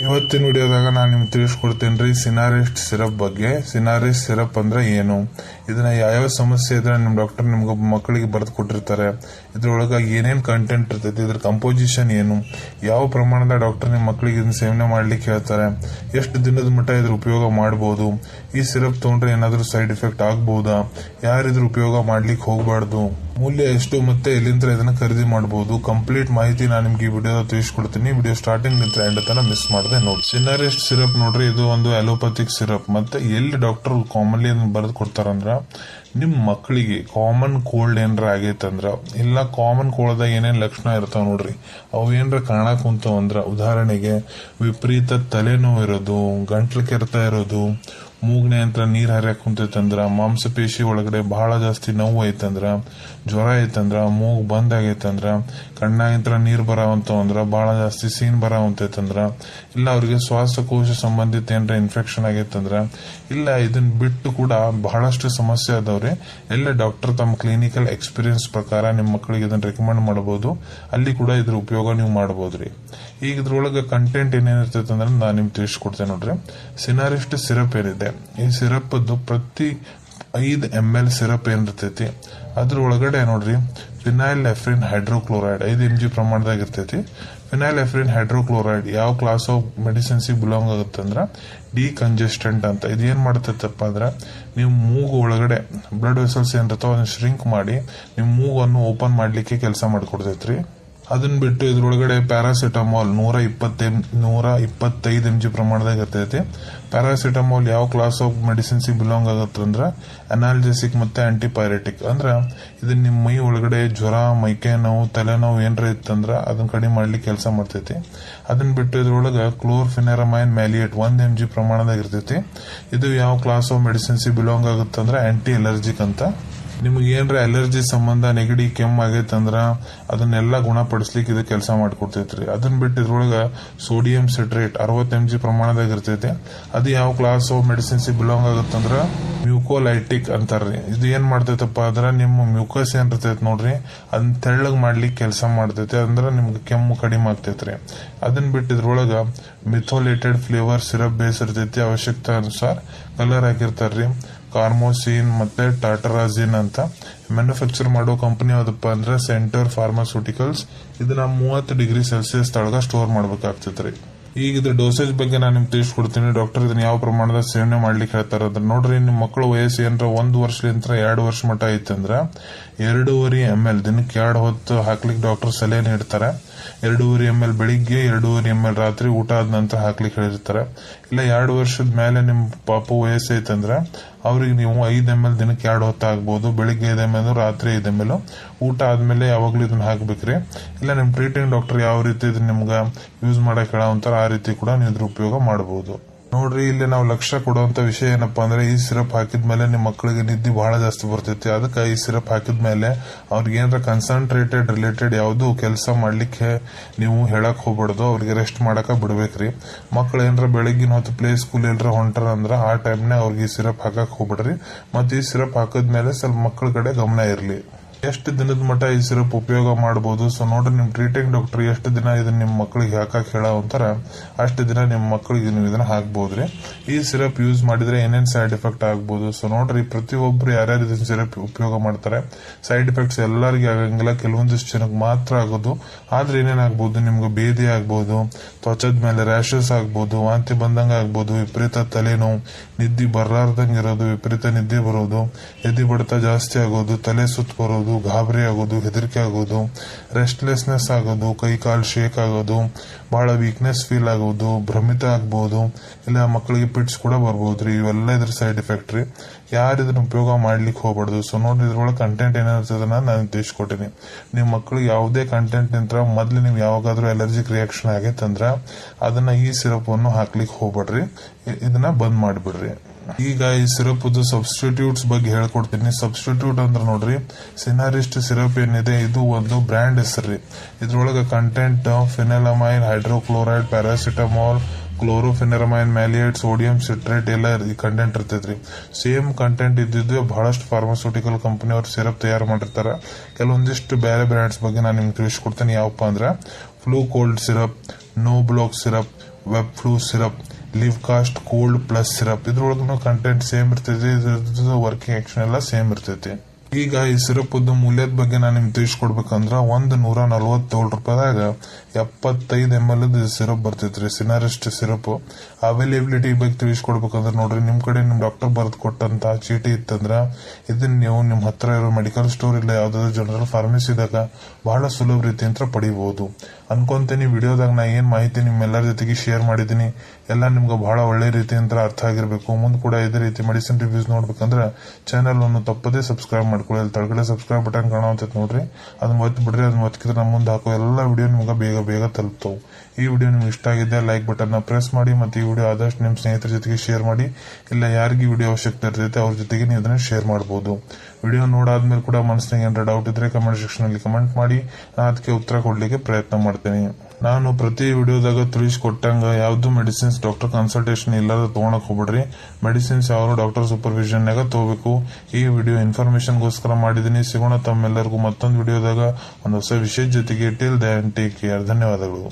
ಇವತ್ತಿನ ವಿಡಿಯೋದಾಗ ನಾನು ನಿಮ್ಗೆ ತಿಳಿಸ್ಕೊಡ್ತೀನಿ ರೀ ಸಿನಾರಿಸ್ಟ್ ಸಿರಪ್ ಬಗ್ಗೆ. ಸಿನಾರಿಸ್ಟ್ ಸಿರಪ್ ಅಂದ್ರೆ ಏನು? ಇದನ್ನ ಯಾವ್ಯಾವ ಸಮಸ್ಯೆ ಇದ್ರೆ ನಿಮ್ಮ ಡಾಕ್ಟರ್ ನಿಮ್ಗೆ ಮಕ್ಕಳಿಗೆ ಬರೆದು ಕೊಟ್ಟಿರ್ತಾರೆ. ಇದ್ರೊಳಗೆ ಏನೇನು ಕಂಟೆಂಟ್ ಇರ್ತೈತಿ, ಇದ್ರ ಕಂಪೋಸಿಷನ್ ಏನು? ಯಾವ ಪ್ರಮಾಣದ ಡಾಕ್ಟರ್ ನಿಮ್ಮ ಮಕ್ಕಳಿಗೆ ಇದನ್ನ ಸೇವನೆ ಮಾಡ್ಲಿಕ್ಕೆ ಹೇಳ್ತಾರೆ? ಎಷ್ಟು ದಿನದ ಮಟ್ಟ ಇದ್ರ ಉಪಯೋಗ ಮಾಡ್ಬೋದು? ಈ ಸಿರಪ್ ತೊಗೊಂಡ್ರೆ ಏನಾದರೂ ಸೈಡ್ ಎಫೆಕ್ಟ್ ಆಗ್ಬೋದಾ? ಯಾರು ಇದ್ರ ಉಪಯೋಗ ಮಾಡ್ಲಿಕ್ಕೆ ಹೋಗಬಾರ್ದು? ಮೂಲ್ಯ ಎಷ್ಟು ಮತ್ತೆ ಎಲ್ಲಿಂದ ಇದನ್ನ ಖರೀದಿ ಮಾಡಬಹುದು ಕಂಪ್ಲೀಟ್ ಮಾಹಿತಿ ನಾನು ನಿಮ್ಗೆ ಈ ವಿಡಿಯೋ ತಿಳಿಸ್ಕೊಡ್ತೀನಿ. ವಿಡಿಯೋ ಸ್ಟಾರ್ಟಿಂಗ್ ನಿಂತ ಎಂಡ್ ತನ ಮಿಸ್ ಮಾಡದೆ ನೋಡಿ. ಸಿನಾರಿಸ್ಟ್ ಸಿರಪ್ ನೋಡ್ರಿ, ಇದು ಒಂದು ಅಲೋಪತಿಕ್ ಸಿರಪ್ ಮತ್ತೆ ಎಲ್ಲಿ ಡಾಕ್ಟರ್ ಕಾಮನ್ಲಿ ಬರೆದು ಕೊಡ್ತಾರಂದ್ರ ನಿಮ್ ಮಕ್ಕಳಿಗೆ ಕಾಮನ್ ಕೋಲ್ಡ್ ಏನರ ಆಗೈತಂದ್ರ, ಇಲ್ಲ ಕಾಮನ್ ಕೋಲ್ಡ್ದಾಗ ಏನೇನು ಲಕ್ಷಣ ಇರ್ತಾವ ನೋಡ್ರಿ, ಅವು ಏನರ ಕಾಣಕ್ ಕುಂತಾವ ಅಂದ್ರ, ಉದಾಹರಣೆಗೆ ವಿಪರೀತ ತಲೆನೋವು ಇರೋದು, ಗಂಟ್ಲು ಕೆರೆತ ಇರೋದು, ಮೂಗ್ನೆ ಅಂತ ನೀರ್ ಹರಿಯಕ್ ಕುಂತೈತಂದ್ರ, ಮಾಂಸಪೇಶಿ ಒಳಗಡೆ ಬಹಳ ಜಾಸ್ತಿ ನೋವು ಐತಂದ್ರ, ಜ್ವರ ಐತಂದ್ರ, ಮೂಗ್ ಬಂದ್ ಆಗೈತಂದ್ರ ಕಣ್ಣಾಗಿಂತ್ರ ನೀರ್ ಬರವಂತ ಅಂದ್ರ ಬಹಳ ಜಾಸ್ತಿ ಸೀನ್ ಬರಾವಂತೈತಂದ್ರ, ಇಲ್ಲ ಅವ್ರಿಗೆ ಶ್ವಾಸಕೋಶ ಸಂಬಂಧಿತ ಏನರ ಇನ್ಫೆಕ್ಷನ್ ಆಗೈತಂದ್ರ, ಇಲ್ಲ ಇದನ್ನ ಬಿಟ್ಟು ಕೂಡ ಬಹಳಷ್ಟು ಸಮಸ್ಯೆ ಅದಾವ್ರಿ. ಎಲ್ಲ ಡಾಕ್ಟರ್ ತಮ್ಮ ಕ್ಲಿನಿಕಲ್ ಎಕ್ಸ್ಪೀರಿಯನ್ಸ್ ಪ್ರಕಾರ ನಿಮ್ಮ ಮಕ್ಕಳಿಗೆ ಇದನ್ನ ರೆಕಮೆಂಡ್ ಮಾಡಬಹುದು ಅಲ್ಲಿ ಕೂಡ ಇದ್ರ ಉಪಯೋಗ ನೀವು ಮಾಡಬಹುದ್ರಿ ಈಗ ಇದ್ರೊಳಗೆ ಕಂಟೆಂಟ್ ಏನೇನಿರ್ತೈತೆ ಅಂದ್ರೆ ನಾನು ನಿಮ್ಗೆ ತಿಳಿಸ್ಕೊಡ್ತೇನೆ ನೋಡ್ರಿ. ಸಿನಾರಿಸ್ಟ್ ಸಿರಪ್ ಏನಿದೆ? ಈ ಸಿರಪ್ ಪ್ರತಿ ಐದು ಎಂ ಎಲ್ ಸಿರಪ್ ಏನಿರ್ತೈತಿ ಅದ್ರ ಒಳಗಡೆ ನೋಡ್ರಿ ಫಿನೈಲ್ ಎಫ್ರಿನ್ ಹೈಡ್ರೋಕ್ಲೋರೈಡ್ ಐದು ಎಂ ಜಿ ಪ್ರಮಾಣದಾಗ ಇರ್ತೈತಿ. ಫಿನೈಲ್ ಎಫ್ರಿನ್ ಹೈಡ್ರೋಕ್ಲೋರೈಡ್ ಯಾವ ಕ್ಲಾಸ್ ಆಫ್ ಮೆಡಿಸಿನ್ಸ್ ಬಿಲಾಂಗ್ ಆಗುತ್ತೆ ಅಂದ್ರೆ ಡಿ ಕಂಜೆಸ್ಟೆಂಟ್ ಅಂತ. ಇದು ಏನ್ ಮಾಡ್ತೈತಪ್ಪ ಅಂದ್ರೆ ನಿಮ್ಮ ಮೂಗು ಒಳಗಡೆ ಬ್ಲಡ್ ವೆಸಲ್ಸ್ ಏನಿರ್ತಾವ ಅದನ್ನು ಶ್ರಿಂಕ್ ಮಾಡಿ ನಿಮ್ಮ ಮೂಗನ್ನು ಓಪನ್ ಮಾಡ್ಲಿಕ್ಕೆ ಕೆಲಸ ಮಾಡ್ಕೊಡ್ತೈತ್ರಿ. ಅದನ್ನ ಬಿಟ್ಟು ಇದ್ರೊಳಗಡೆ ಪ್ಯಾರಾಸಿಟಮಾಲ್ ನೂರ ಇಪ್ಪತ್ತೈ ನೂರ ಇಪ್ಪತ್ತೈದು ಎಂ ಜಿ ಪ್ರಮಾಣದಾಗ ಇರ್ತೈತಿ. ಪ್ಯಾರಾಸಿಟಮಾಲ್ ಯಾವ ಕ್ಲಾಸ್ ಆಫ್ ಮೆಡಿಸಿನ್ಸ್ ಬಿಲಾಂಗ್ ಆಗುತ್ತೆ ಅಂದ್ರೆ ಅನಾಲ್ಜೆಸಿಕ್ ಮತ್ತೆ ಆಂಟಿಪೈರೆಟಿಕ್. ಅಂದ್ರ ಇದನ್ನ ನಿಮ್ಮ ಮೈ ಒಳಗಡೆ ಜ್ವರ ಮೈಕೈ ನೋವು ತಲೆನೋವು ಏನರ ಇತ್ತಂದ್ರ ಅದನ್ನ ಕಡಿಮೆ ಮಾಡ್ಲಿಕ್ಕೆ ಕೆಲಸ ಮಾಡ್ತೈತಿ. ಅದನ್ನ ಬಿಟ್ಟು ಇದ್ರೊಳಗ ಕ್ಲೋರ್ಫಿನೆರಮೈನ್ ಮ್ಯಾಲಿಯೇಟ್ ಒಂದ್ ಎಂ ಜಿ ಪ್ರಮಾಣದಾಗ ಇರ್ತೈತಿ. ಇದು ಯಾವ ಕ್ಲಾಸ್ ಆಫ್ ಮೆಡಿಸಿನ್ಸ್ ಬಿಲಾಂಗ್ ಆಗುತ್ತೆ ಅಂದ್ರೆ ಆಂಟಿ ಅಲರ್ಜಿಕ್ ಅಂತ. ನಿಮ್ಗೆ ಏನ್ರ ಅಲರ್ಜಿ ಸಂಬಂಧ ನೆಗಡಿ, ಕೆಮ್ಮು ಆಗೈತಂದ್ರ ಅದನ್ನೆಲ್ಲ ಗುಣಪಡಿಸ್ಲಿಕ್ಕೆ ಇದು ಕೆಲಸ ಮಾಡಿಕೊಡ್ತೈತ್ರಿ. ಅದನ್ನ ಬಿಟ್ಟು ಇದ್ರೊಳಗ ಸೋಡಿಯಂ ಸಿಟ್ರೇಟ್ ಅರವತ್ತು ಎಂ ಜಿ ಪ್ರಮಾಣದಾಗ ಇರ್ತೈತಿ. ಅದು ಯಾವ ಕ್ಲಾಸ್ ಆಫ್ ಮೆಡಿಸಿನ್ಸ್ ಬಿಲಾಂಗ್ ಆಗುತ್ತಂದ್ರ ಮ್ಯೂಕೋಲೈಟಿಕ್ ಅಂತಾರ್ರಿ. ಇದು ಏನ್ ಮಾಡ್ತೈತಪ್ಪ ಅಂದ್ರ ನಿಮ್ಮ ಮ್ಯೂಕಸ್ ಏನ್ ಇರ್ತೈತಿ ನೋಡ್ರಿ ಅದನ್ನ ತೆಳ್ಳಗ್ ಮಾಡ್ಲಿಕ್ಕೆ ಕೆಲಸ ಮಾಡ್ತೈತೆ, ಅಂದ್ರ ನಿಮ್ಗೆ ಕೆಮ್ಮು ಕಡಿಮೆ ಆಗ್ತೈತ್ರಿ. ಅದನ್ನ ಬಿಟ್ಟು ಇದ್ರೊಳಗ ಮಿಥೋಲೇಟೆಡ್ ಫ್ಲೇವರ್ ಸಿರಪ್ ಬೇಸ್ ಇರ್ತೈತಿ, ಅವಶ್ಯಕತೆ ಅನುಸಾರ ಕಲರ್ ಹಾಕಿರ್ತಾರ್ರಿ. ಕಾರ್ಮೋಸಿನ್ ಮತ್ತೆ ಟಾಟರಾಜಿನ್ ಅಂತ. ಮ್ಯಾನುಫ್ಯಾಕ್ಚರ್ ಮಾಡೋ ಕಂಪನಿ ಯಾವುದಪ್ಪ ಅಂದ್ರೆ ಸೆಂಟರ್ ಫಾರ್ಮಾಸ್ಯೂಟಿಕಲ್ಸ್ ಇದನ್ನ ಮೂವತ್ತು ಡಿಗ್ರಿ ಸೆಲ್ಸಿಯಸ್ ತಳಗ ಸ್ಟೋರ್ ಮಾಡ್ಬೇಕಾಗ್ತೈತ್ರಿ. ಈಗ ಇದ್ರ ಡೋಸೇಜ್ ಬಗ್ಗೆ ನಾನು ನಿಮ್ಗೆ ತಿಳಿಸ್ಕೊಡ್ತೀನಿ. ಡಾಕ್ಟರ್ ಇದನ್ನ ಯಾವ ಪ್ರಮಾಣದ ಸೇವನೆ ಮಾಡ್ಲಿಕ್ಕೆ ಹೇಳ್ತಾರ ಅದ್ರ ನೋಡ್ರಿ ನಿಮ್ಮ ಮಕ್ಕಳ ವಯಸ್ಸು ಏನಾರ ಒಂದು ವರ್ಷಲಿಂತ್ರ ಎರಡು ವರ್ಷ ಮಟ್ಟ ಐತಂದ್ರ ಎರಡೂವರೆ ಎಂ ಎಲ್ ದಿನಕ್ಕೆ ಎರಡು ಹೊತ್ತು ಹಾಕ್ಲಿಕ್ಕೆ ಡಾಕ್ಟರ್ ಸಲಹೆ ನೀಡ್ತಾರೆ. ಎರಡೂವರೆ ಎಂ ಎಲ್ ಬೆಳಿಗ್ಗೆ, ಎರಡೂವರೆ ಎಂ ಎಲ್ ರಾತ್ರಿ ಊಟ ಆದ ನಂತರ ಹಾಕ್ಲಿಕ್ಕೆ ಹೇಳಿರ್ತಾರೆ. ಇಲ್ಲ, ಎರಡು ವರ್ಷದ ಮೇಲೆ ನಿಮ್ ಪಾಪು ವಯಸ್ಸೈತಂದ್ರೆ ಅವ್ರಿಗೆ ನೀವು ಐದು ಎಂ ಎಲ್ ದಿನಕ್ಕೆ ಎರಡು ಹೊತ್ತು ಆಗ್ಬೋದು ಬೆಳಿಗ್ಗೆ ಐದು ಎಂ ಎಲ್ ರಾತ್ರಿ ಐದು ಎಂ ಎಲ್ ಊಟ ಆದ್ಮೇಲೆ ಯಾವಾಗ್ಲೂ ಇದನ್ನ ಹಾಕ್ಬೇಕ್ರಿ. ಇಲ್ಲ, ನಿಮ್ ಟ್ರೀಟಿಂಗ್ ಡಾಕ್ಟರ್ ಯಾವ ರೀತಿ ಇದನ್ನ ನಿಮ್ಗೆ ಯೂಸ್ ಮಾಡಕ್ ಹೇಳಂತಾರ ಆ ರೀತಿ ಕೂಡ ನೀವು ಇದ್ರ ಉಪಯೋಗ ಮಾಡಬಹುದು ನೋಡ್ರಿ, ಇಲ್ಲಿ ನಾವು ಲಕ್ಷ್ಯ ಕೊಡುವಂತ ವಿಷಯ ಏನಪ್ಪಾ ಅಂದ್ರೆ, ಈ ಸಿರಪ್ ಹಾಕಿದ್ಮೇಲೆ ನಿಮ್ಮ ಮಕ್ಕಳಿಗೆ ನಿದ್ದೆ ಬಹಳ ಜಾಸ್ತಿ ಬರ್ತೈತಿ. ಅದಕ್ಕೆ ಈ ಸಿರಪ್ ಹಾಕಿದ್ಮೇಲೆ ಅವ್ರಿಗೆ ಏನಾರ ಕನ್ಸಂಟ್ರೇಟೆಡ್ ರಿಲೇಟೆಡ್ ಯಾವ್ದು ಕೆಲಸ ಮಾಡ್ಲಿಕ್ಕೆ ನೀವು ಹೇಳಕ್ ಹೋಗ್ಬಾರ್ದು. ಅವ್ರಿಗೆ ರೆಸ್ಟ್ ಮಾಡಕ ಬಿಡ್ಬೇಕ್ರಿ. ಮಕ್ಳು ಏನಾರ ಬೆಳಗಿನ ಹೊತ್ತು ಪ್ಲೇ ಸ್ಕೂಲ್ ಏನಾರ ಹೊಂಟಾರ ಅಂದ್ರ ಆ ಟೈಮ್ನೇ ಅವ್ರಿಗೆ ಈ ಸಿರಪ್ ಹಾಕಕ್ ಹೋಗ್ಬಿಡ್ರಿ. ಮತ್ತೆ ಈ ಸಿರಪ್ ಹಾಕಿದ್ಮೇಲೆ ಸ್ವಲ್ಪ ಮಕ್ಕಳ ಕಡೆ ಗಮನ ಇರ್ಲಿ. ಎಷ್ಟು ದಿನದ ಮಟ್ಟ ಈ ಸಿರಪ್ ಉಪಯೋಗ ಮಾಡಬಹುದು ಸೊ ನೋಡ್ರಿ, ನಿಮ್ ಟ್ರೀಟಿಂಗ್ ಡಾಕ್ಟರ್ ಎಷ್ಟು ದಿನ ಇದನ್ನ ನಿಮ್ ಮಕ್ಕಳಿಗೆ ಹಾಕಕ್ ಹೇಳ ಅಂತಾರ, ಅಷ್ಟು ದಿನ ನಿಮ್ ಮಕ್ಕಳಿಗೆ ನೀವು ಇದನ್ನ ಹಾಕ್ಬೋದ್ರಿ. ಈ ಸಿರಪ್ ಯೂಸ್ ಮಾಡಿದ್ರೆ ಏನೇನ್ ಸೈಡ್ ಎಫೆಕ್ಟ್ ಆಗ್ಬೋದು? ಸೊ ನೋಡ್ರಿ, ಪ್ರತಿಯೊಬ್ರು ಯಾರ್ಯಾರು ಇದನ್ನ ಸಿರಪ್ ಉಪಯೋಗ ಮಾಡ್ತಾರೆ ಸೈಡ್ ಎಫೆಕ್ಟ್ಸ್ ಎಲ್ಲರಿಗೂ ಆಗಂಗಿಲ್ಲ, ಕೆಲವೊಂದಿಷ್ಟು ಜನಕ್ಕೆ ಮಾತ್ರ ಆಗೋದು. ಆದ್ರೆ ಏನೇನ್ ಆಗ್ಬೋದು? ನಿಮ್ಗೆ ಬೇದಿ ಆಗ್ಬೋದು, ತ್ವಚದ ಮೇಲೆ ರ್ಯಾಷಸ್ ಆಗ್ಬೋದು, ವಾಂತಿ ಬಂದಂಗ ಆಗ್ಬೋದು, ವಿಪರೀತ ತಲೆನೋವು, ನಿದ್ದೆ ಬರಲಾರ್ದಂಗೆ ಇರೋದು, ವಿಪರೀತ ನಿದ್ದೆ ಬರೋದು, ಎದೆ ಬಡತ ಜಾಸ್ತಿ ಆಗೋದು, ತಲೆ ಸುತ್ತ ಬರೋದು, ಗಾಬರಿ ಆಗೋದು, ಹೆದರಿಕೆ ಆಗೋದು ರೆಸ್ಟ್ಲೆಸ್ನೆಸ್ ಆಗೋದು, ಕೈ ಕಾಲು ಶೇಕ್ ಆಗೋದು ಬಹಳ ವೀಕ್ನೆಸ್ ಫೀಲ್ ಆಗೋದು, ಭ್ರಮಿತ ಆಗ್ಬೋದು, ಇಲ್ಲ ಮಕ್ಕಳಿಗೆ ಪಿಟ್ಸ್ ಕೂಡ ಬರ್ಬೋದ್ರಿ ಇವೆಲ್ಲ ಇದ್ರ ಸೈಡ್ ಎಫೆಕ್ಟ್ ರೀ. ಯಾರು ಇದನ್ನ ಉಪಯೋಗ ಮಾಡ್ಲಿಕ್ಕೆ ಹೋಗ್ಬಾರ್ದು? ಸೊ ನೋಡಿ, ಇದ್ರೊಳಗೆ ಕಂಟೆಂಟ್ ಏನಿರ್ತದನ್ನ ನಾನು ತಿಳಿಸ್ಕೊಟ್ಟಿನಿ ನಿಮ್ಮ ಮಕ್ಕಳಿಗೆ ಯಾವುದೇ ಕಂಟೆಂಟ್ ನಿಂತ್ರ ಮೊದ್ಲು ನೀವು ಯಾವಾಗಾದ್ರೂ ಅಲರ್ಜಿಕ್ ರಿಯಾಕ್ಷನ್ ಆಗೈತಂದ್ರೆ ಅದನ್ನ ಈ ಸಿರಪ್ ಅನ್ನು ಹಾಕ್ಲಿಕ್ಕೆ ಹೋಗ್ಬೇಡ್ರಿ. ಇದನ್ನ ಬಂದ್ ಮಾಡಿಬಿಡ್ರಿ. ಈಗ ಈ ಸಿರಪ್ ಸಬ್ಸ್ಟಿಟ್ಯೂಟ್ಸ್ ಬಗ್ಗೆ ಹೇಳ್ಕೊಡ್ತೀನಿ. ಸಬ್ಸ್ಟಿಟ್ಯೂಟ್ ಅಂದ್ರೆ ನೋಡ್ರಿ ಸಿನಾರಿಸ್ಟ್ ಸಿರಪ್ ಏನಿದೆ, ಇದು ಒಂದು ಬ್ರ್ಯಾಂಡ್ ಹೆಸರು ಇದ್ರೊಳಗೆ content phenylamine hydrochloride paracetamol chlorpheniramine maleate sodium citrate ಎಲ್ಲ ಕಂಟೆಂಟ್ ಇರ್ತೈತ್ರಿ. ಸೇಮ್ ಕಂಟೆಂಟ್ ಇದ್ದಿದ್ದು ಬಹಳಷ್ಟು ಫಾರ್ಮಾಸ್ಯೂಟಿಕಲ್ ಕಂಪನಿ ಅವ್ರು ಸಿರಪ್ ತಯಾರು ಮಾಡಿರ್ತಾರ. ಕೆಲವೊಂದಿಷ್ಟು ಬೇರೆ ಬ್ರ್ಯಾಂಡ್ಸ್ ಬಗ್ಗೆ ನಾನು ನಿಮ್ಗೆ ತಿಳಿಸ್ಕೊಡ್ತೇನೆ. ಯಾವಪ್ಪ ಅಂದ್ರೆ flu cold syrup no block syrup web flu syrup live cost cold plus syrup ಇದ್ರೊಳಗೂ ಕಂಟೆಂಟ್ ಸೇಮ್ ಇರ್ತೈತಿ. ವರ್ಕಿಂಗ್ ಆಕ್ಷನ್ ಎಲ್ಲ ಸೇಮ್ ಇರ್ತೈತಿ. ಈಗ ಈ ಸಿರಪ್ ಮೂಲ್ಯದ ಬಗ್ಗೆ ನಾನು ನಿಮ್ಗೆ ತಿಳಿಸ್ಕೊಡ್ಬೇಕಂದ್ರ ಒಂದ್ ನೂರ ನಲ್ವತ್ತೇಳು ರೂಪಾಯಿದಾಗ ಎಪ್ಪತ್ತೈದು ಎಂ ಎಲ್ ಸಿರಪ್ ಬರ್ತೈತ್ರಿ ಸಿನಾರಿಸ್ಟ್ ಸಿರಪ್. ಅವೈಲೇಬಿಲಿಟಿ ಬಗ್ಗೆ ತಿಳಿಸ್ಕೊಡ್ಬೇಕಂದ್ರ ನೋಡ್ರಿ, ನಿಮ್ ಕಡೆ ನಿಮ್ ಡಾಕ್ಟರ್ ಬರೆದು ಕೊಟ್ಟಂತ ಚೀಟಿ ಇತ್ತಂದ್ರ ಇದನ್ನ ನೀವು ನಿಮ್ ಹತ್ರ ಇರೋ ಮೆಡಿಕಲ್ ಸ್ಟೋರ್ ಇಲ್ಲ ಯಾವ್ದಾದ್ರು ಜನರಲ್ ಫಾರ್ಮಸಿದಾಗ ಬಹಳ ಸುಲಭ ರೀತಿಯಿಂದ ಪಡಿಬಹುದು ಅನ್ಕೊಂತೀನಿ, ವಿಡಿಯೋದಾಗ ನಾ ಏನು ಮಾಹಿತಿ ನಿಮ್ಮೆಲ್ಲರ ಜೊತೆಗೆ ಶೇರ್ ಮಾಡಿದ್ದೀನಿ, ಎಲ್ಲ ನಿಮ್ಗೆ ಬಹಳ ಒಳ್ಳೆ ರೀತಿ ಅಂತ ಅರ್ಥ ಆಗಿರಬೇಕು. ಮುಂದೆ ಕೂಡ ಇದೇ ರೀತಿ ಮೆಡಿಸಿನ್ ರಿವ್ಯೂಸ್ ನೋಡ್ಬೇಕಂದ್ರೆ ಚಾನಲ್ ಅನ್ನು ತಪ್ಪದೇ ಸಬ್ಸ್ಕ್ರೈಬ್ ಮಾಡ್ಕೊಳ್ಳಿ. ತಳಗಡೆ ಸಬ್ಸ್ಕ್ರೈಬ್ ಬಟನ್ ಕಾಣುವಂತ ನೋಡ್ರಿ. ಅದನ್ನ ಒತ್ತಿ ಬಿಡ್ರಿ, ಅದನ್ನ ಒತ್ತಿದ್ರೆ ನಮ್ಮ ಮುಂದೆ ಹಾಕೋ ಎಲ್ಲ ವಿಡಿಯೋ ನಿಮ್ಗೆ ಬೇಗ ಬೇಗ ತಲುಪ್ತಾವು. ಈ ವಿಡಿಯೋ ನಿಮ್ಗೆ ಇಷ್ಟ ಆಗಿದೆ ಲೈಕ್ ಬಟನ್ನ ಪ್ರೆಸ್ ಮಾಡಿ ಮತ್ತೆ ಈ ವಿಡಿಯೋ ಆದಷ್ಟು ನಿಮ್ಮ ಸ್ನೇಹಿತರ ಜೊತೆಗೆ ಶೇರ್ ಮಾಡಿ. ಇಲ್ಲ ಯಾರಿಗೆ ವಿಡಿಯೋ ಅವಶ್ಯಕತೆ ಇರ್ತೈತೆ, ಅವ್ರ ಜೊತೆಗೆ ನೀವು ಇದನ್ನು ಶೇರ್ ಮಾಡಬಹುದು ವಿಡಿಯೋ ನೋಡಾದ್ಮೇಲೆ ಕೂಡ ಮನಸ್ಸಿನಾಗ ಏನಾರ ಡೌಟ್ ಇದ್ರೆ ಕಮೆಂಟ್ ಸೆಕ್ಷನ್ ಅಲ್ಲಿ ಕಮೆಂಟ್ ಮಾಡಿ. ನಾನು ಅದಕ್ಕೆ ಉತ್ತರ ಕೊಡಲಿಕ್ಕೆ ಪ್ರಯತ್ನ ಮಾಡ್ತೀನಿ. ನಾನು ಪ್ರತಿ ವಿಡಿಯೋದಾಗ ತಿಳಿಸ್ಕೊಟ್ಟಂಗೆ ಯಾವ್ದು ಮೆಡಿಸಿನ್ಸ್ ಡಾಕ್ಟರ್ ಕನ್ಸಲ್ಟೇಷನ್ ಇಲ್ಲದ ತೊಗೊಳಕ್ ಹೋಗ್ಬಿಡ್ರಿ. ಮೆಡಿಸಿನ್ಸ್ ಯಾವ ಡಾಕ್ಟರ್ ಸೂಪರ್ವಿಷನ್ನಾಗ ತಗೋಬೇಕು. ಈ ವಿಡಿಯೋ ಇನ್ಫಾರ್ಮೇಶನ್ ಗೋಸ್ಕರ ಮಾಡಿದೀನಿ ಸಿಗೋಣ ತಮ್ಮೆಲ್ಲರಿಗೂ ಮತ್ತೊಂದು ವಿಡಿಯೋದಾಗ ಒಂದು ಹೊಸ ವಿಷಯದ ಜೊತೆಗೆ. ಟಿಲ್ ದನ್ ಟೇಕ್ ಕೇರ್ ಧನ್ಯವಾದಗಳು.